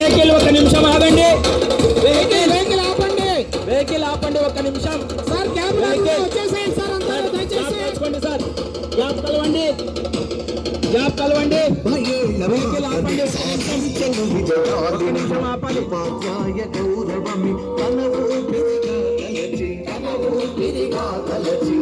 Vehicle ఒక నిమిషం ఆగండి. వెహికల్ వెహికల్ ఆపండి. వెహికల్ ఆపండి ఒక నిమిషం. Sir camera vehicle. వచ్చేసేయండి సార్ అందరూ గ్యాప్ దయచేసి. కలవండి సార్. గ్యాప్ కలవండి. గ్యాప్ కలవండి. వెహికల్ ఆపండి. ఒక నిమిషం. ఆపాలి. గౌరవమి తన ఊపిరిగా తలచి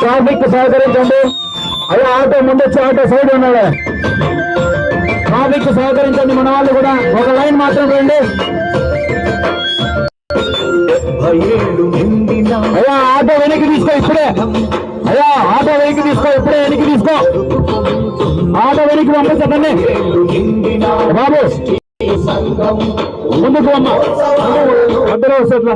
ట్రాఫిక్ సహకరించండి. అయ్యా ఆటో ముందొచ్చి ఆటో సైడ్ ఉన్నాడు. ట్రాఫిక్ సహకరించండి మన వాళ్ళు కూడా. ఒక లైన్ మాత్రం రండి. అయ్యా ఆటో వెనక్కి తీసుకో ఇప్పుడే. అయ్యా ఆటో వెనక్కి తీసుకో ఇప్పుడే వెనక్కి తీసుకో. ఆటో వెనక్కి పంపించకండి నిండిన బాబు ముందుకు అమ్మ. మధ్యలో వస్తుంది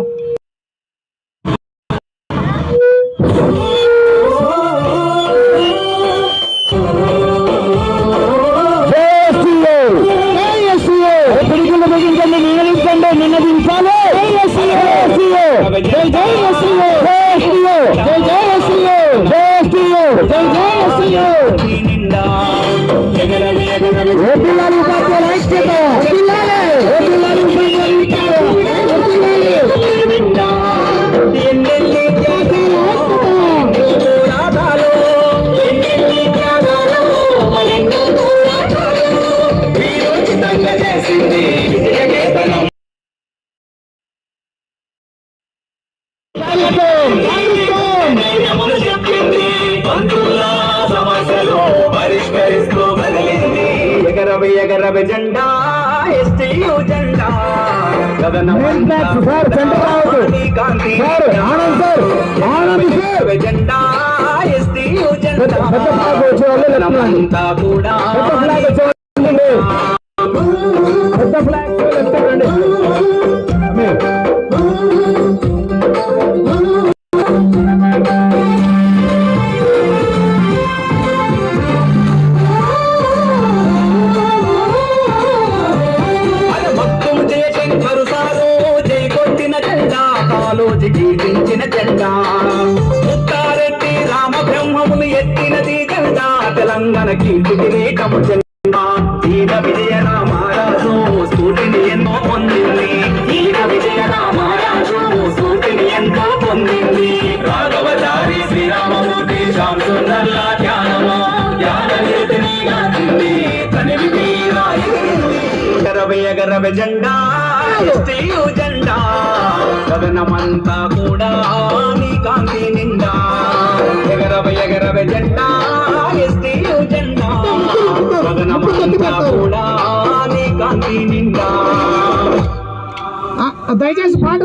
রবিলা ఎగరవి ఎగరవి జెండా ఎస్టీయు జెండా. sir, center రావద్దు. Sir Anand sir Anand sir. జెండా ఎస్టీయు జెండా. పెద్ద ఫ్లాగ్ వచ్చే వాళ్ళు లెఫ్ట్ కూడా పెద్ద ఫ్లాగ్ వచ్చే వాళ్ళు రండి. పెద్ద ఫ్లాగ్ లెఫ్ట్ రండి ఎత్తినది జెండా తెలంగాణ కీర్తి కిరీటము జెండా ఈన విజయ రామారాజు స్ఫూర్తిని ఎన్నో పొందింది. ఈన విజయ రామారాజు స్ఫూర్తిని ఎంతో పొందింది. రాఘవచారి శ్రీరామమూర్తి శాంసుందర్లా ధ్యానమా. ధ్యాన నిరతిని గాంచింది తనివి తీరా ఎగరవ ఎగరవ జెండా ఎస్టీయు జెండా గగనమంతా కూడా నీ కాంతి నిండా. ఎగరవ ఎగరవ జెండా ఎస్టీయు జెండా గగనమంతా కూడా నీ కాంతి నిండా. దయచేసి పాట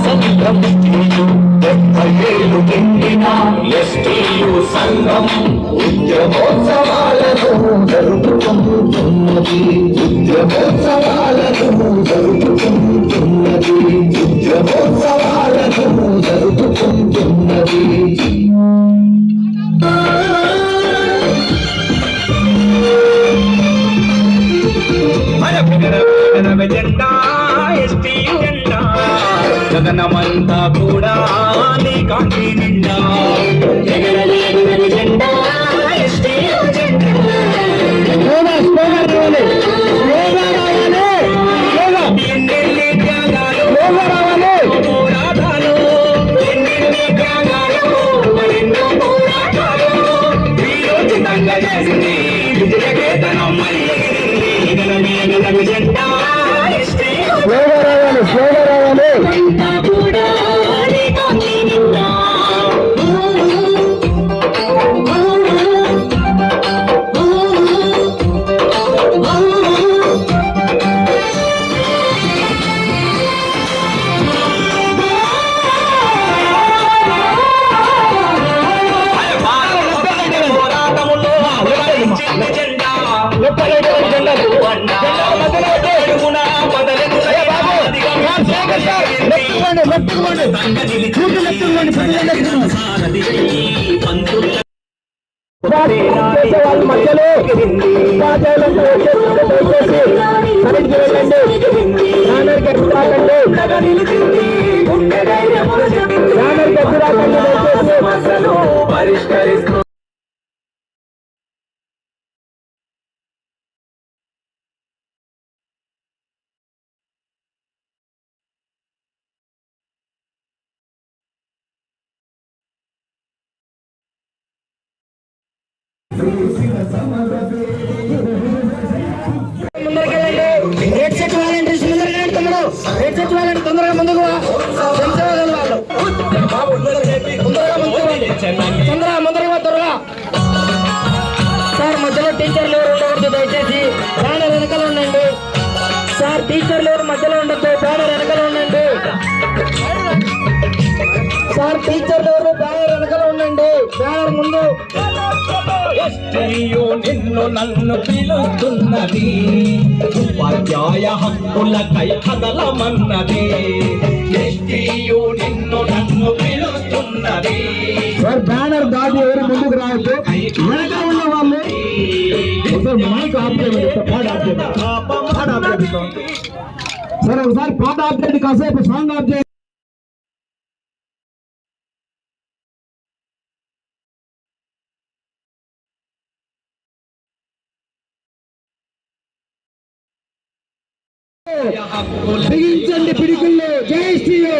ఉన్నది డెబ్బై ఏళ్ళు నిండిన ఎస్టీయు సంఘం ఉద్యమోత్సవాలను జరుపుకుంటున్నది ఉద్యమోత్సవాలను జరుపుకుంటున్నది ఉద్యమోత్సవాలను జరుపుకుంటున్నది జెండా ఎస్టీ గగనమంతా కూడా నీ కాంతి నిండా. ఎగరలేని జెండా Hey! వాళ్ళ మధ్యలో ఉపాధ్యాయులంతా వచ్చేసి దయచేసి సరిగ్గా వెళ్ళండి బ్యానర్కి ఎత్తు రాకండి బ్యానర్కి ఎత్తు రాకండి దయచేసి పరిష్కరిస్తూ తొందరగా ముందుకు వా. సంసేవకులు వాళ్ళు తొందరగా తొందరగా ముందరగా వా, త్వరగా సార్ మధ్యలో టీచర్లు ఎవరు ఉండకూడదు దయచేసి బ్యానర్ వెనకాల ఉండండి సార్ టీచర్లు ఎవరు మధ్యలో ఉండొద్దు బ్యానర్ వెనకాల ఉండండి సార్ టీచర్లు ఎవరు బ్యానర్ వెనకాల ఉండండి బ్యానర్ ముందు ఎస్టీయు నిన్ను నన్ను పిలుస్తున్నది. ఉపాధ్యాయ హక్కులకై కదలమన్నది. ఎస్టీయు నిన్ను నన్ను పిలుస్తున్నది. సార్ బ్యానర్ దాటి ఎవరు ముందుకు రావద్దు. వెనక ఉన్న వాళ్ళు ఒకసారి మైక్ ఆఫ్ చేయండి ఒకసారి పాట ఆఫ్ చేయండి. పాట ఆఫ్ చేయండి సరే ఒకసారి పాట ఆఫ్ చేయండి కాసేపు సాంగ్ ఆఫ్ చేయండి. പിടിക്കുന്നു ജയ ശ്രീയോ.